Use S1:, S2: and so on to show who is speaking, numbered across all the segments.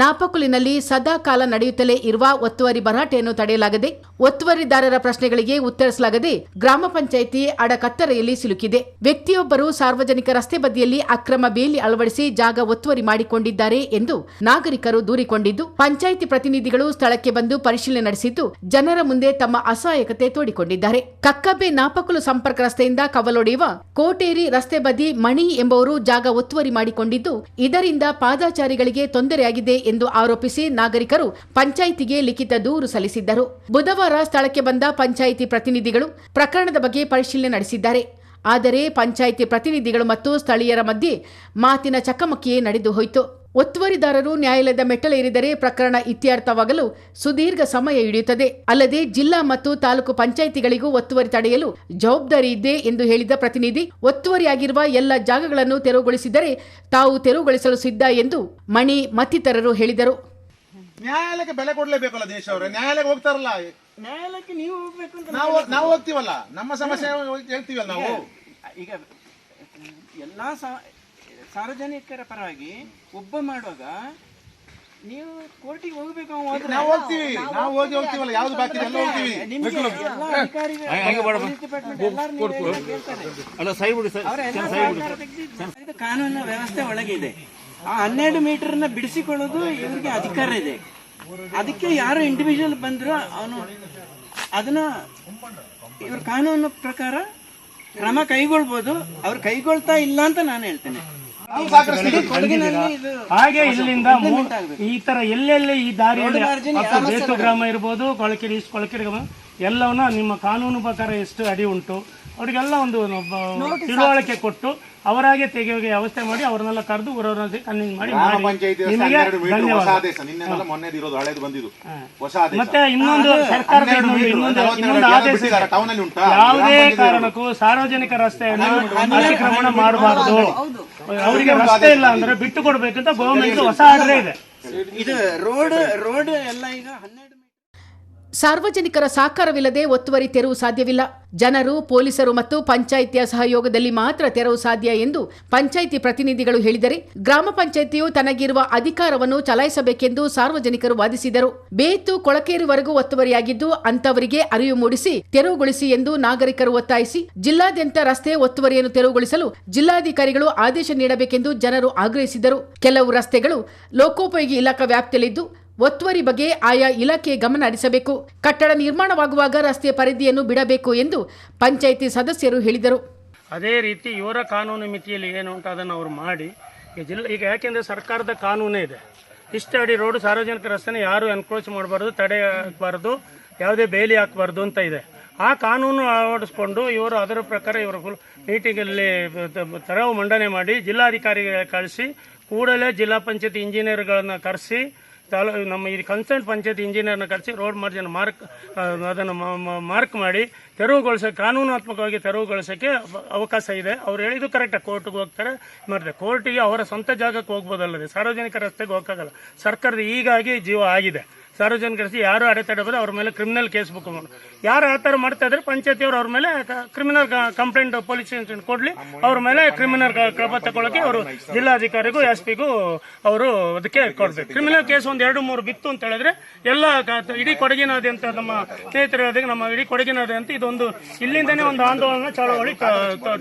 S1: ನಾಪಕುಲಿನಲ್ಲಿ ಸದಾ ಕಾಲ ನಡೆಯುತ್ತಲೇ ಇರುವ ಒತ್ತುವರಿ ಭರಾಟೆಯನ್ನು ತಡೆಯಲಾಗದೆ ಒತ್ತುವರಿದಾರರ ಪ್ರಶ್ನೆಗಳಿಗೆ ಉತ್ತರಿಸಲಾಗದೆ ಗ್ರಾಮ ಪಂಚಾಯಿತಿ ಅಡಕತ್ತರೆಯಲ್ಲಿ ಸಿಲುಕಿದೆ. ವ್ಯಕ್ತಿಯೊಬ್ಬರು ಸಾರ್ವಜನಿಕ ರಸ್ತೆ ಬದಿಯಲ್ಲಿ ಅಕ್ರಮ ಬೇಲಿ ಅಳವಡಿಸಿ ಜಾಗ ಒತ್ತುವರಿ ಮಾಡಿಕೊಂಡಿದ್ದಾರೆ ಎಂದು ನಾಗರಿಕರು ದೂರಿಕೊಂಡಿದ್ದು, ಪಂಚಾಯಿತಿ ಪ್ರತಿನಿಧಿಗಳು ಸ್ಥಳಕ್ಕೆ ಬಂದು ಪರಿಶೀಲನೆ ನಡೆಸಿದ್ದು, ಜನರ ಮುಂದೆ ತಮ್ಮ ಅಸಹಾಯಕತೆ ತೋಡಿಕೊಂಡಿದ್ದಾರೆ. ಕಕ್ಕಬ್ಬೆ ನಾಪಕುಲು ಸಂಪರ್ಕ ರಸ್ತೆಯಿಂದ ಕವಲೊಡೆಯುವ ಕೋಟೇರಿ ರಸ್ತೆ ಬದಿ ಮಣಿ ಎಂಬವರು ಜಾಗ ಒತ್ತುವರಿ ಮಾಡಿಕೊಂಡಿದ್ದು, ಇದರಿಂದ ಪಾದಾಚಾರಿಗಳಿಗೆ ತೊಂದರೆಯಾಗಿದೆ ಎಂದು ಆರೋಪಿಸಿ ನಾಗರಿಕರು ಪಂಚಾಯಿತಿಗೆ ಲಿಖಿತ ದೂರು ಸಲ್ಲಿಸಿದ್ದರು. ಬುಧವಾರ ಸ್ಥಳಕ್ಕೆ ಬಂದ ಪಂಚಾಯಿತಿ ಪ್ರತಿನಿಧಿಗಳು ಪ್ರಕರಣದ ಬಗ್ಗೆ ಪರಿಶೀಲನೆ ನಡೆಸಿದ್ದಾರೆ. ಆದರೆ ಪಂಚಾಯಿತಿ ಪ್ರತಿನಿಧಿಗಳು ಮತ್ತು ಸ್ಥಳೀಯರ ಮಧ್ಯೆ ಮಾತಿನ ಚಕಮಕಿಯೇ ನಡೆದು ಹೋಯಿತು. ಒತ್ತುವರಿದಾರರು ನ್ಯಾಯಾಲಯದ ಮೆಟ್ಟಲೇರಿದರೆ ಪ್ರಕರಣ ಇತ್ಯರ್ಥವಾಗಲು ಸುದೀರ್ಘ ಸಮಯ ಹಿಡಿಯುತ್ತದೆ. ಅಲ್ಲದೆ ಜಿಲ್ಲಾ ಮತ್ತು ತಾಲೂಕು ಪಂಚಾಯಿತಿಗಳಿಗೂ ಒತ್ತುವರಿ ತಡೆಯಲು ಜವಾಬ್ದಾರಿ ಇದೆ ಎಂದು ಹೇಳಿದ ಪ್ರತಿನಿಧಿ ಒತ್ತುವರಿಯಾಗಿರುವ ಎಲ್ಲ ಜಾಗಗಳನ್ನು ತೆರವುಗೊಳಿಸಿದರೆ ತಾವು ತೆರವುಗೊಳಿಸಲು ಸಿದ್ಧ ಎಂದು ಮಣಿ ಮತ್ತಿತರರು ಹೇಳಿದರು.
S2: ನ್ಯಾಯಾಲಯಕ್ಕೆ ಬೆಲೆ ಕೊಡ್ಲೇಬೇಕಲ್ಲ ದೇಶ ಅವರೇ? ನ್ಯಾಯಾಲಯಕ್ಕೆ ಹೋಗ್ತಾರಲ್ಲ?
S3: ನ್ಯಾಯಾಲಯಕ್ಕೆ ನೀವು ಹೋಗ್ಬೇಕು ಅಂತ
S2: ನಾವು ನಾವು ಹೋಗ್ತೀವಲ್ಲ? ನಮ್ಮ ಸಮಸ್ಯೆ ಹೇಳ್ತೀವಲ್ಲ ನಾವು?
S3: ಈಗ ಎಲ್ಲಾ ಸಾರ್ವಜನಿಕರ ಪರವಾಗಿ ಒಬ್ಬ ಮಾಡುವಾಗ ನೀವು ಕೋರ್ಟಿಗೆ ಹೋಗ್ಬೇಕು ಅವ್ನು ಹೋದ್ರೆ
S2: ನಾವು ಹೋಗ್ತೀವಿ. ನಾವು ಹೋಗಿ ಹೋಗ್ತೀವಲ್ಲ ಯಾವ್ದು ಬಾಕಿ ಇದೆ, ಎಲ್ಲ ಹೋಗ್ತೀವಿ.
S3: ನಿಮ್ಗೆ ಎಲ್ಲ ಅಧಿಕಾರಿಗಳು ಪೊಲೀಸ್ ಡಿಪಾರ್ಟ್ಮೆಂಟ್ ಎಲ್ಲರೂ ನೀವೆಲ್ಲ ಕೇಳ್ತಾರೆ. ಅವರೆಲ್ಲ ಸಹಕಾರ ತೆಗ್ದಿದ್ದು. ಇದು ಕಾನೂನು ವ್ಯವಸ್ಥೆ ಒಳಗಿದೆ. ಆ ಹನ್ನೆರಡು ಮೀಟರ್ನ ಬಿಡಿಸಿಕೊಳ್ಳೋದು ಇವರಿಗೆ ಅಧಿಕಾರ ಇದೆ. ಅದಕ್ಕೆ ಯಾರು ಇಂಡಿವಿಜುವಲ್ ಬಂದ್ರು ಅವನು ಅದನ್ನ ಇವ್ರ ಕಾನೂನು ಪ್ರಕಾರ ಕ್ರಮ ಕೈಗೊಳ್ಬೋದು. ಅವ್ರು ಕೈಗೊಳ್ತಾ ಇಲ್ಲ ಅಂತ ನಾನು ಹೇಳ್ತೇನೆ.
S4: ಹಾಗೆ ಇಲ್ಲಿಂದ ಈ ತರ ಎಲ್ಲೆಲ್ಲಿ ಈ ದಾರಿಯಲ್ಲಿ ಬೇತು ಗ್ರಾಮ ಇರ್ಬೋದು ಕೊಳಕೆರೆ ಈಸ್ಟ್ ಕೊಳಕೆರೆ ಗ್ರಾಮ ಎಲ್ಲವನ್ನ ನಿಮ್ಮ ಕಾನೂನು ಪ್ರಕಾರ ಎಷ್ಟು ಅಡಿ ಉಂಟು ಅವರಿಗೆಲ್ಲ ಒಂದು ತಿಳುವಳಿಕೆ ಕೊಟ್ಟು ಅವರಾಗೆ ತೆಗೆಯೋಕೆ ವ್ಯವಸ್ಥೆ ಮಾಡಿ ಅವ್ರನ್ನೆಲ್ಲ ಕರೆದು ಊರವ್ರನ್ನ ಕನ್ವಿನ್ಸ್ ಮಾಡಿ
S2: ಗ್ರಾಮ
S4: ಮಾಡಿ.
S2: ಪಂಚಾಯತಿ
S4: ನಿಮಗೆ
S2: ಹನ್ನೆರಡು ಮೀಟರ್ ಹೊಸ
S4: ಧನ್ಯವಾದ.
S2: ಆದೇಶ. ನಿನ್ನೆಲ್ಲ ಮೊನ್ನೆ ಇರೋದು ಹಳೇದು ಬಂದಿದ್ದು. ಹೊಸ ಆದೇಶ.
S4: ಮತ್ತೆ ಇನ್ನೊಂದು ಸರ್ಕಾರ
S2: ಹನ್ನೆರಡು
S4: ಇನ್ನೊಂದು
S2: ಮೀಟರ್,
S4: ಇನ್ನೊಂದು ಇನ್ನೊಂದು
S2: ಅಡಿ
S4: ಆದೇಶ
S2: ಬಿಟ್ಟಿದ್ದಾರೆ.
S4: ಇದೆ.
S2: ಟೌನಲ್ಲಿ ಉಂಟಾ?
S4: ಯಾವುದೇ
S2: ಗ್ರಾಮ
S4: ಕಾರಣಕ್ಕೂ ಸಾರ್ವಜನಿಕ ರಸ್ತೆಯನ್ನು ಅತಿಕ್ರಮಣ ಮಾಡಬಾರದು. ಅವರಿಗೆ ರಸ್ತೆ ಇಲ್ಲ ಅಂದ್ರೆ ಬಿಟ್ಟು ಕೊಡ್ಬೇಕಂತ ಗವರ್ಮೆಂಟ್ ಹೊಸ ಆರ್ಡರ್ ಇದೆ.
S3: ಇದು ರೋಡ್ ರೋಡ್ ಎಲ್ಲ ಈಗ ಹನ್ನೆರಡು
S1: ಸಾರ್ವಜನಿಕರ ಸಹಕಾರವಿಲ್ಲದೆ ಒತ್ತುವರಿ ತೆರವು ಸಾಧ್ಯವಿಲ್ಲ. ಜನರು, ಪೊಲೀಸರು ಮತ್ತು ಪಂಚಾಯಿತಿಯ ಸಹಯೋಗದಲ್ಲಿ ಮಾತ್ರ ತೆರವು ಸಾಧ್ಯ ಎಂದು ಪಂಚಾಯಿತಿ ಪ್ರತಿನಿಧಿಗಳು ಹೇಳಿದರೆ, ಗ್ರಾಮ ಪಂಚಾಯಿತಿಯು ತನಗಿರುವ ಅಧಿಕಾರವನ್ನು ಚಲಾಯಿಸಬೇಕೆಂದು ಸಾರ್ವಜನಿಕರು ವಾದಿಸಿದರು. ಬೇತು ಕೊಳಕೇರಿವರೆಗೂ ಒತ್ತುವರಿಯಾಗಿದ್ದು ಅಂತವರಿಗೆ ಅರಿವು ಮೂಡಿಸಿ, ತೆರವುಗೊಳಿಸಿ ಎಂದು ನಾಗರಿಕರು ಒತ್ತಾಯಿಸಿ, ಜಿಲ್ಲಾದ್ಯಂತ ರಸ್ತೆ ಒತ್ತುವರಿಯನ್ನು ತೆರವುಗೊಳಿಸಲು ಜಿಲ್ಲಾಧಿಕಾರಿಗಳು ಆದೇಶ ನೀಡಬೇಕೆಂದು ಜನರು ಆಗ್ರಹಿಸಿದರು. ಕೆಲವು ರಸ್ತೆಗಳು ಲೋಕೋಪಯೋಗಿ ಇಲಾಖಾ ವ್ಯಾಪ್ತಿಯಲ್ಲಿದ್ದು ಒತ್ತುವರಿ ಬಗ್ಗೆ ಆಯಾ ಇಲಾಖೆ ಗಮನ ಹರಿಸಬೇಕು. ಕಟ್ಟಡ ನಿರ್ಮಾಣವಾಗುವಾಗ ರಸ್ತೆ ಪರಿಧಿಯನ್ನು ಬಿಡಬೇಕು ಎಂದು ಪಂಚಾಯಿತಿ ಸದಸ್ಯರು ಹೇಳಿದರು.
S4: ಅದೇ ರೀತಿ ಇವರ ಕಾನೂನು ಮಿತಿಯಲ್ಲಿ ಏನು ಉಂಟು ಅದನ್ನು ಅವರು ಮಾಡಿ. ಈಗ ಯಾಕೆಂದ್ರೆ ಈಗ ಯಾಕೆಂದರೆ ಸರ್ಕಾರದ ಕಾನೂನೇ ಇದೆ. ಇಷ್ಟು ಅಡಿ ರೋಡ್ ಸಾರ್ವಜನಿಕ ರಸ್ತೆನ ಯಾರು ಎನ್ಕ್ರೋಚ್ ಮಾಡಬಾರ್ದು, ತಡೆ ಹಾಕಬಾರ್ದು, ಯಾವುದೇ ಬೇಲಿ ಹಾಕಬಾರ್ದು ಅಂತ ಇದೆ. ಆ ಕಾನೂನು ಅಳವಡಿಸ್ಕೊಂಡು ಇವರು ಅದರ ಪ್ರಕಾರ ಇವರು ಫುಲ್ ಮೀಟಿಂಗಲ್ಲಿ ತೆರವು ಮಂಡನೆ ಮಾಡಿ ಜಿಲ್ಲಾಧಿಕಾರಿಗೆ ಕಳಿಸಿ, ಕೂಡಲೇ ಜಿಲ್ಲಾ ಪಂಚಾಯತ್ ಇಂಜಿನಿಯರ್ಗಳನ್ನು ಕರೆಸಿ ತಾಲೂ, ನಮ್ಮ ಈ ಕನ್ಸರ್ನ್ ಪಂಚಾಯತ್ ಇಂಜಿನಿಯರ್ನ ಕರೆಸಿ ರೋಡ್ ಮಾರ್ಜಿನ ಮಾರ್ಕ್ ಅದನ್ನು ಮಾರ್ಕ್ ಮಾಡಿ ತೆರವುಗೊಳಿಸೋ, ಕಾನೂನಾತ್ಮಕವಾಗಿ ತೆರವುಗೊಳಿಸೋಕ್ಕೆ ಅವಕಾಶ ಇದೆ. ಅವ್ರು ಹೇಳಿದ್ದು ಕರೆಕ್ಟಾಗಿ ಕೋರ್ಟ್ಗೆ ಹೋಗ್ತಾರೆ. ಮಾಡ್ತಾರೆ. ಕೋರ್ಟಿಗೆ ಅವರ ಸ್ವಂತ ಜಾಗಕ್ಕೆ ಹೋಗ್ಬೋದಲ್ಲದೆ ಸಾರ್ವಜನಿಕ ರಸ್ತೆಗೆ ಹೋಗೋಕ್ಕಾಗಲ್ಲ. ಸರ್ಕಾರದ ಹೀಗಾಗಿ ಜೀವ ಆಗಿದೆ. ಸಾರ್ವಜನಿಕ ಯಾರು ಅಡೆತಡೆ ಬಂದ್ರೆ ಅವ್ರ ಮೇಲೆ ಕ್ರಿಮಿನಲ್ ಕೇಸ್ ಬುಕ್ ಯಾರು ಆ ಥರ ಮಾಡ್ತಾ ಇದ್ರೆ, ಪಂಚಾಯತಿಯವರು ಅವ್ರ ಮೇಲೆ ಕ್ರಿಮಿನಲ್ ಕಂಪ್ಲೇಂಟ್ ಪೊಲೀಸ್ ಸ್ಟೇಷನ್ ಕೊಡ್ಲಿ, ಅವ್ರ ಮೇಲೆ ಕ್ರಿಮಿನಲ್ ಕ್ರಮ ತಗೊಳ್ಳೋಕೆ ಅವರು ಜಿಲ್ಲಾಧಿಕಾರಿಗೂ ಎಸ್ ಪಿಗೂ ಅವರು ಅದಕ್ಕೆ ಕೊಡ್ಬೇಕು. ಕ್ರಿಮಿನಲ್ ಕೇಸ್ ಒಂದು ಎರಡು ಮೂರು ಬಿತ್ತು ಅಂತ ಹೇಳಿದ್ರೆ ಎಲ್ಲ ಇಡೀ ಕೊಡಗಿನಾದ್ಯಂತ ನಮ್ಮ ಸ್ನೇಹಿತರು ಹೇಳಿದಾಗ ನಮ್ಮ ಇಡೀ ಕೊಡಗಿನಾದ್ಯಂತ ಇದೊಂದು ಇಲ್ಲಿಂದನೇ ಒಂದು ಆಂದೋಲನ ಚಳವಳಿ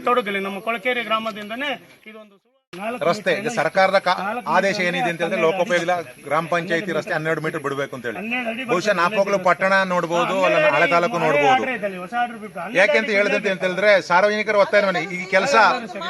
S4: ತೊಡಗಲಿ. ನಮ್ಮ ಕೊಳಕೇರಿ ಗ್ರಾಮದಿಂದನೇ ಇದೊಂದು
S2: ರಸ್ತೆ ಈಗ ಸರ್ಕಾರದ ಆದೇಶ ಏನಿದೆ ಅಂತ ಹೇಳಿದ್ರೆ ಲೋಕೋಪಯೋಗಿ ಗ್ರಾಮ ಪಂಚಾಯತಿ ರಸ್ತೆ ಹನ್ನೆರಡು ಮೀಟರ್ ಬಿಡಬೇಕು ಅಂತ ಹೇಳಿ. ಬಹುಶಃ ನಾಪೋಗ್ಲು ಪಟ್ಟಣ ನೋಡಬಹುದು ಅಲ್ಲ ಹಳೆ ತಾಲೂಕು ನೋಡಬಹುದು ಯಾಕೆಂತ ಹೇಳಿದಂತೆ ಅಂತ ಹೇಳಿದ್ರೆ ಸಾರ್ವಜನಿಕರ ಒತ್ತಾಯ ಮನೆ ಈ ಕೆಲಸ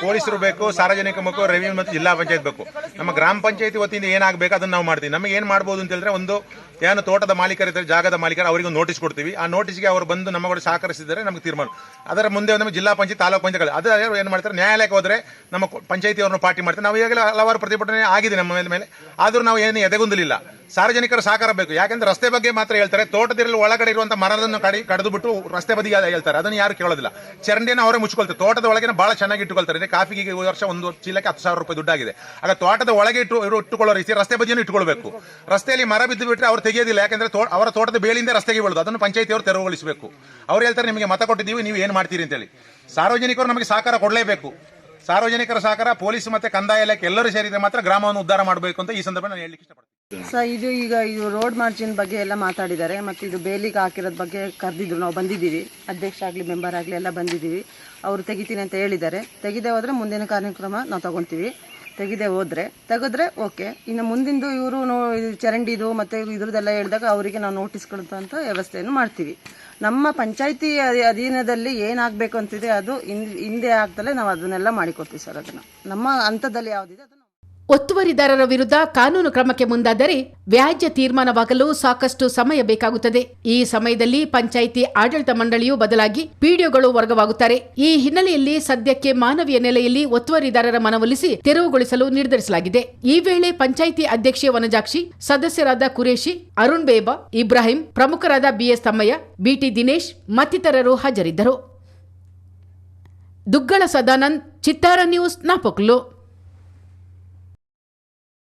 S2: ಪೊಲೀಸರು ಬೇಕು ಸಾರ್ವಜನಿಕ ಬೇಕು ರೆವಿನ್ಯೂ ಮತ್ತು ಜಿಲ್ಲಾ ಪಂಚಾಯತ್ ಬೇಕು. ನಮ್ಮ ಗ್ರಾಮ ಪಂಚಾಯತಿ ವತಿಯಿಂದ ಏನಾಗಬೇಕು ಅದನ್ನ ನಾವು ಮಾಡ್ತೀವಿ. ನಮಗೆ ಏನ್ ಮಾಡಬಹುದು ಅಂತ ಹೇಳಿದ್ರೆ ಒಂದು ಏನು ತೋಟದ ಮಾಲೀಕರಿದ್ದಾರೆ ಜಾಗದ ಮಾಲೀಕರು ಅವರಿಗೆ ನೋಟಿಸ್ ಕೊಡ್ತೀವಿ. ಆ ನೋಟಿಸ್ಗೆ ಅವರು ಬಂದು ನಮ್ಮ ಕೂಡ ಸಹಕರಿಸಿದರೆ ನಮಗೆ ತೀರ್ಮಾನ. ಅದರ ಮುಂದೆ ನಮ್ಮ ಜಿಲ್ಲಾ ಪಂಚಾಯತ್, ತಾಲೂಕು ಪಂಚಾಯತ್ ಅದು ಏನು ಮಾಡ್ತಾರೆ, ನ್ಯಾಯಾಲಯಕ್ಕೆ ಹೋದರೆ ನಮ್ಮ ಪಂಚಾಯತಿಯವ್ರನ್ನ ಪಾರ್ಟಿ ಮಾಡ್ತಾರೆ. ನಾವು ಈಗಾಗಲೇ ಹಲವಾರು ಪ್ರತಿಭಟನೆ ಆಗಿದೆ ನಮ್ಮ ಮೇಲೆ. ಆದರೂ ನಾವು ಏನು ಎದೆಗುಂದಲಿಲ್ಲ. ಸಾರ್ವಜನಿಕರ ಸಹಕಾರ ಬೇಕು ಯಾಕಂದ್ರೆ ರಸ್ತೆ ಬಗ್ಗೆ ಮಾತ್ರ ಹೇಳ್ತಾರೆ. ತೋಟದಲ್ಲಿ ಒಳಗಡೆ ಇರುವಂತ ಮರದನ್ನು ಕಡಿ ಕಡಿದು ಬಿಟ್ಟು ರಸ್ತೆ ಬದಿಗೆ ಹೇಳ್ತಾರೆ. ಅದನ್ನು ಯಾರು ಕೇಳೋದಿಲ್ಲ. ಚರಂಡಿಯನ್ನು ಅವರೇ ಮುಚ್ಕೊಳ್ತಾರೆ. ತೋಟದ ಒಳಗೆ ಬಹಳ ಚೆನ್ನಾಗಿ ಇಟ್ಟುಕೊಳ್ತಾರೆ. ಕಾಫಿಗೆ ವರ್ಷ ಒಂದು ಚೀಲಕ್ಕೆ ಹತ್ತು ಸಾವಿರ ರೂಪಾಯಿ ದುಡ್ಡಾಗಿದೆ. ಆಗ ತೋಟದ ಒಳಗೆ ಇಟ್ಟು ಇಟ್ಟುಕೊಳ್ಳೋ ರೀತಿ ರಸ್ತೆ ಬದಿಯನ್ನು ಇಟ್ಟುಕೊಳ್ಬೇಕು. ರಸ್ತೆಯಲ್ಲಿ ಮರ ಬಿದ್ದು ಬಿಟ್ಟರೆ ಅವ್ರು ತೆಗೆಯೋದಿಲ್ಲ. ಯಾಕಂದ್ರೆ ಅವರ ತೋಟದ ಬೇಲಿಂದ ರಸ್ತೆಗೆ ಬೀಳೋದು. ಅದನ್ನು ಪಂಚಾಯತಿಯವರು ತೆರವುಗೊಳಿಸಬೇಕು. ಅವ್ರು ಹೇಳ್ತಾರೆ, ನಿಮಗೆ ಮತ ಕೊಟ್ಟಿದ್ದೀವಿ, ನೀವು ಏನು ಮಾಡ್ತೀರಿ? ಅಂತೇಳಿ. ಸಾರ್ವಜನಿಕರು ನಮಗೆ ಸಹಕಾರ ಕೊಡಲೇಬೇಕು. ಸಾರ್ವಜನಿಕರ ಸಹಕಾರ ಪೊಲೀಸ್ ಮತ್ತೆ ಕಂದಾಯ ಇಲಾಖೆ ಎಲ್ಲರೂ ಸೇರಿದರೆ ಮಾತ್ರ ಗ್ರಾಮವನ್ನು ಉದ್ಧಾರ ಮಾಡಬೇಕು ಅಂತ ಈ ಸಂದರ್ಭ ನಾನು ಹೇಳಲಿಕ್ಕೆ ಇಷ್ಟಪಡ್ತೀನಿ.
S5: ಸರ್, ಇದು ಈಗ ಇದು ರೋಡ್ ಮಾರ್ಜಿನ್ ಬಗ್ಗೆ ಎಲ್ಲ ಮಾತಾಡಿದ್ದಾರೆ. ಮತ್ತು ಇದು ಬೇಲಿಗೆ ಹಾಕಿರೋದ್ ಬಗ್ಗೆ ಕರೆದಿದ್ರು ನಾವು, ಬಂದಿದ್ದೀವಿ. ಅಧ್ಯಕ್ಷ ಆಗಲಿ ಮೆಂಬರ್ ಆಗಲಿ ಎಲ್ಲ ಬಂದಿದ್ದೀವಿ. ಅವರು ತೆಗಿತೀನಿ ಅಂತ ಹೇಳಿದ್ದಾರೆ. ತೆಗೆದೇ ಹೋದರೆ ಮುಂದಿನ ಕಾರ್ಯಕ್ರಮ ನಾವು ತಗೊತೀವಿ ತೆಗೆದೇ ಹೋದರೆ, ತೆಗೆದ್ರೆ ಓಕೆ. ಇನ್ನು ಮುಂದಿಂದು ಇವರು ನೋ ಚರಂಡಿದು ಮತ್ತು ಇದ್ರದ್ದೆಲ್ಲ ಹೇಳಿದಾಗ ಅವರಿಗೆ ನಾವು ನೋಟಿಸ್ ಕೊಡುವಂಥ ವ್ಯವಸ್ಥೆಯನ್ನು ಮಾಡ್ತೀವಿ. ನಮ್ಮ ಪಂಚಾಯಿತಿ ಅಧೀನದಲ್ಲಿ ಏನಾಗಬೇಕು ಅಂತಿದೆ ಅದು ಹಿಂದ್- ಆಗ್ದಲೇ ನಾವು ಅದನ್ನೆಲ್ಲ ಮಾಡಿಕೊಡ್ತೀವಿ ಸರ್ ಅದನ್ನು. ನಮ್ಮ ಹಂತದಲ್ಲಿ ಯಾವುದಿದೆ
S1: ಒತ್ತುವರಿದಾರರ ವಿರುದ್ಧ ಕಾನೂನು ಕ್ರಮಕ್ಕೆ ಮುಂದಾದರೆ ವ್ಯಾಜ್ಯ ತೀರ್ಮಾನವಾಗಲು ಸಾಕಷ್ಟು ಸಮಯ ಬೇಕಾಗುತ್ತದೆ. ಈ ಸಮಯದಲ್ಲಿ ಪಂಚಾಯಿತಿ ಆಡಳಿತ ಮಂಡಳಿಯು ಬದಲಾಗಿ ಪಿಡಿಒಗಳು ವರ್ಗವಾಗುತ್ತಾರೆ. ಈ ಹಿನ್ನೆಲೆಯಲ್ಲಿ ಸದ್ಯಕ್ಕೆ ಮಾನವೀಯ ನೆಲೆಯಲ್ಲಿ ಒತ್ತುವರಿದಾರರ ಮನವೊಲಿಸಿ ತೆರವುಗೊಳಿಸಲು ನಿರ್ಧರಿಸಲಾಗಿದೆ. ಈ ವೇಳೆ ಪಂಚಾಯಿತಿ ಅಧ್ಯಕ್ಷೆ ವನಜಾಕ್ಷಿ, ಸದಸ್ಯರಾದ ಕುರೇಶಿ, ಅರುಣ್ ಬೇಬ, ಇಬ್ರಾಹಿಂ, ಪ್ರಮುಖರಾದ ಬಿಎಸ್ ತಮ್ಮಯ್ಯ ಬಿಟಿ ದಿನೇಶ್ ಮತ್ತಿತರರು ಹಾಜರಿದ್ದರು. ದುಗ್ಗಳ ಸದಾನಂದ್, ಚಿತ್ತಾರ ನ್ಯೂಸ್, ನಾಪೊಕ್ಲು.